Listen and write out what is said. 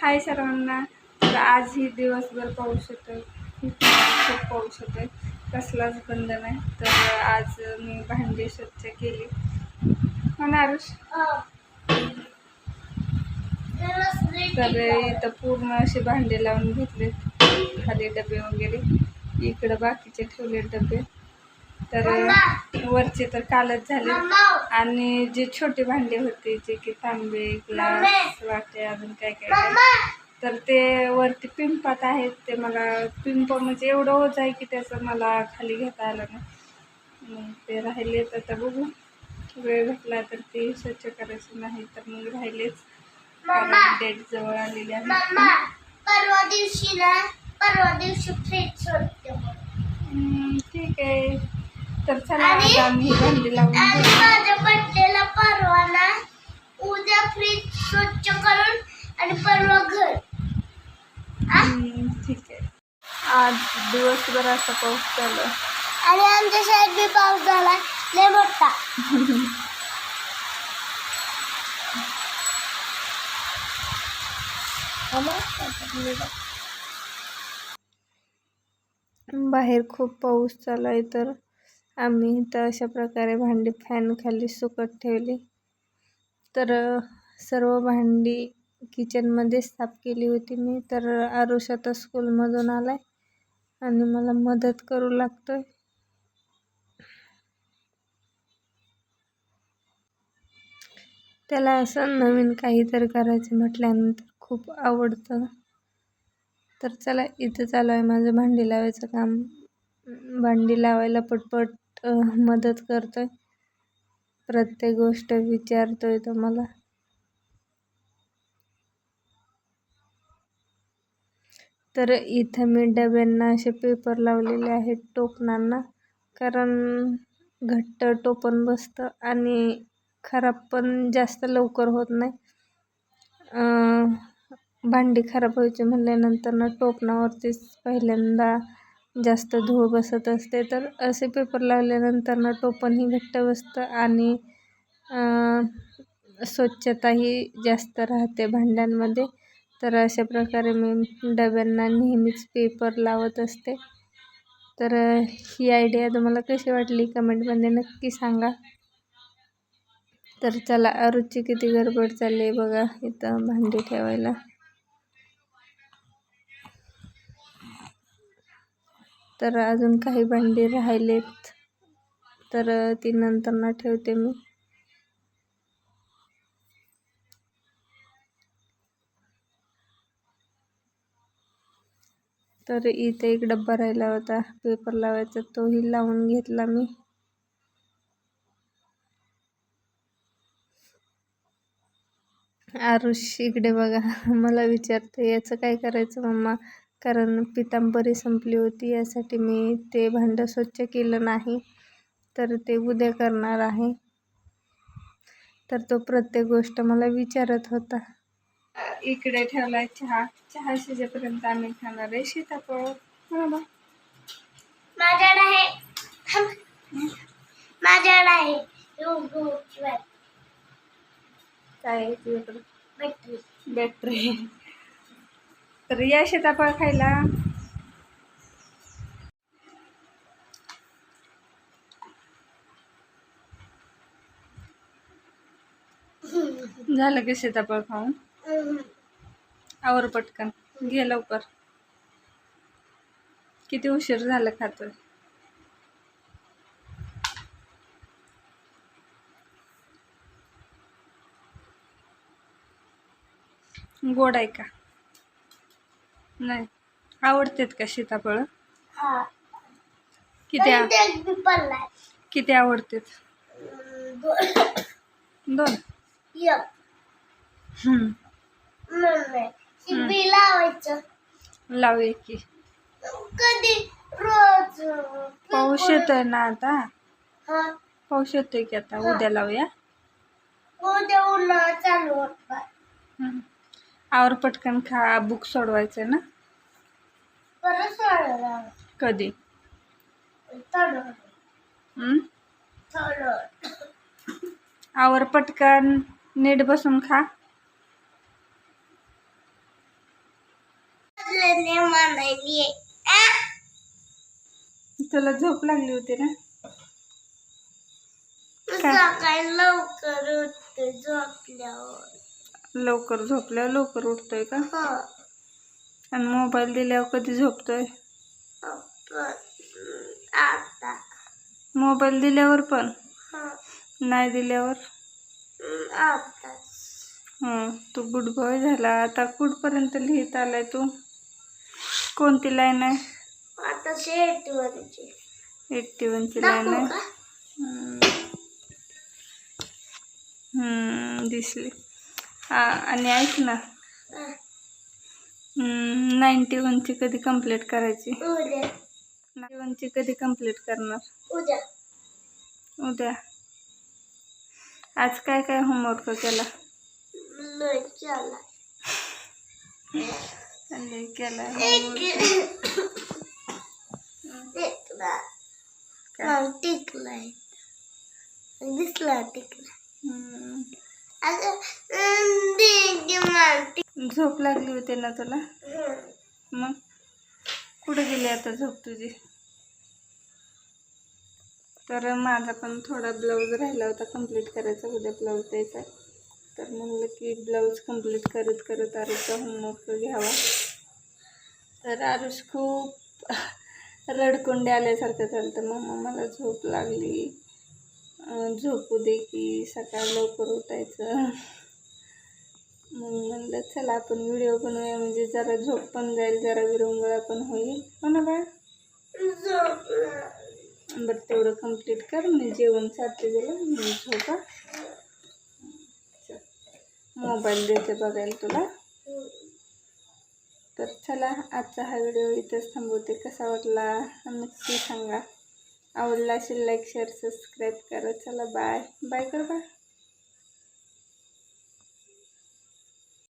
हाय सर्वांना. तर आजही दिवसभर पाऊस येतोय खूप खूप पाऊस कसलाच बंद नाही. तर आज मी भांडी स्वच्छ केली. हो तर इथं पूर्ण असे भांडे लावून घेतले खाली डबे वगैरे. इकडं बाकीचे ठेवले डबे. तर वरचे तर कालच झाले. आणि जे छोटे भांडे होते जे की तांबे ग्लास वाटे अजून काय काय तर ते वरती पिंपात आहेत. ते मला पिंप म्हणजे एवढं ओझ आहे की त्याचं मला खाली घेता आलं नाही. मग ते राहिले तर आता बघू. वेळ भेटला तर ते स्वच्छ करायचं नाही तर मग राहिलेच. डेट जवळ आलेली आहे. परवा दिवशी ना परवा दिवशी फ्रीज सोडते हम्म, ठीक आहे. तर चला आता आम्ही भांडी लावून. माझ्या बर्थडेला परवा ना उद्या फ्रीज स्वच्छ करून आणि परवा घर. ठीक आहे. आज दिवसभर असा पाऊस चालू आहे. आणि आमच्या शाळेत बी पाऊस झाला लय मोठा. बाहेर खूप पाऊस चालू आहे तर आम्ही तर अशा प्रकारे भांडी फॅनखाली सुकत ठेवली. तर सर्व भांडी किचनमध्ये साफ केली होती मी. तर आरुष आता स्कूलमधून आहे आणि मला मदत करू लागतो आहे त्याला असं नवीन काहीतरी करायचं म्हटल्यानंतर खूप आवडतं. तर चला इथं चालू आहे माझं भांडी लावायचं काम. भांडी लावायला पटपट मदत करतो आहे प्रत्येक गोष्ट विचारतोय तो मला तर इथं मी डब्यांना असे पेपर लावलेले आहेत टोपणांना कारण घट्ट टोपण बसतं आणि खराब पण जास्त लवकर होत नाही. भांडी खराब व्हायची म्हणल्यानंतर ना टोपणावरतीच पहिल्यांदा जास्त धूळ बसत असते तर असे पेपर लावल्यानंतर ना टोपणही घट्ट बसतं आणि स्वच्छताही जास्त राहते भांड्यांमध्ये. तर अशा प्रकारे मी डब्यांना नेहमीच पेपर लावत असते. तर ही आयडिया तुम्हाला कशी वाटली कमेंटमध्ये नक्की सांगा. तर चला अरुची किती गडबड चालली आहे बघा इथं भांडी ठेवायला. तर अजून काही भांडी राहिलेत. तर ती नंतर ना ठेवते मी. तर इथे एक डब्बा राहिला होता. पेपर लावायचा तोही लावून घेतला मी. आरुष इकडे बघा. मला विचारते याचं काय करायचं मम्मा? कारण पितांबरी संपली होती यासाठी मी ते भांडं स्वच्छ केलं नाही तर ते उद्या करणार आहे. तर तो प्रत्येक गोष्ट मला विचारत होता. इकडे ठेवलाय चहा. चहा शिजेपर्यंत आम्ही खाणार आहे. सीताफळ. माझ्याकडे आहे. माझ्याकडे आहे. यो, यो, शिवाय. काय बॅटरी बॅटरी तर या सीताफळ खायला. झालं की सीताफळ खाऊन? आवर पटकन. घे लवकर. किती उशीर झालं खातोय. गोड आहे का? नाही. आवडतेत का सीताफळ? हा. किती आ- पडलाय. किती आवडतेत? दोन. दोन. एक. हम्म. मम्मी ती बी लावायचं. लावूया की कधी? रोज. पाऊस येतोय ना आता? हा. पाऊस येतोय की आता? उद्या लावूया? उद्या उन्हाळा चालू होत हम्म. आवर पटकन खा बुक सोडवायचं ना? कधी? आवर पटकन नीट बसून खा. तुला झोप लागली होती ना? सकाळी लवकर उठते झोपल्यावर. लवकर झोपल्यावर लवकर उठतोय का? हो. आणि मोबाईल दिल्यावर कधी झोपतोय? मोबाईल दिल्यावर पण? हो. नाही दिल्यावर? हं तू गुड बॉय झाला. आता कुठपर्यंत लिहित आलाय तू? कोणती लाईन आहे? आता शेट वरची एट्टी वनची लाईन आहे. दिसली. हा आणि ऐक ना. नाईन्टी वनची कधी कंप्लीट करायची? नाईन्टी वनची कधी कंप्लीट करणार? उद्या. उद्या. आज काय काय होमवर्क केला? केला. टिकलाय. दिसला टिकला. झोप लागली होती ना तुला. मग? कुठे गेली आता झोप तुझी? तर माझा पण थोडा ब्लाऊज राहिला होता कंप्लीट करायचा उद्या ब्लाऊज द्यायचा तर म्हणलं की ब्लाऊज कंप्लीट करत करत आरुषचा होमवर्क घ्यावा. तर आरुष खूप रडकुंडे आल्यासारखं झालं तर मम्मा मला झोप लागली. झोपू दे की सकाळ लवकर उठायचं. मग म्हणलं चला आपण व्हिडिओ बनवूया. म्हणजे जरा झोप पण जाईल जरा विरंगुळा पण होईल. हो ना बाळ? बरं तेवढं कंप्लीट कर. मी जेवण सारखे गेलं मी झोपा. मोबाईल देते बघायला तुला. तर चला आजचा हा व्हिडिओ इथंच थांबवते. कसा वाटला? नक्की सांगा. आवडला असेल लाईक शेअर सबस्क्राईब करा. चला बाय बाय कर बाय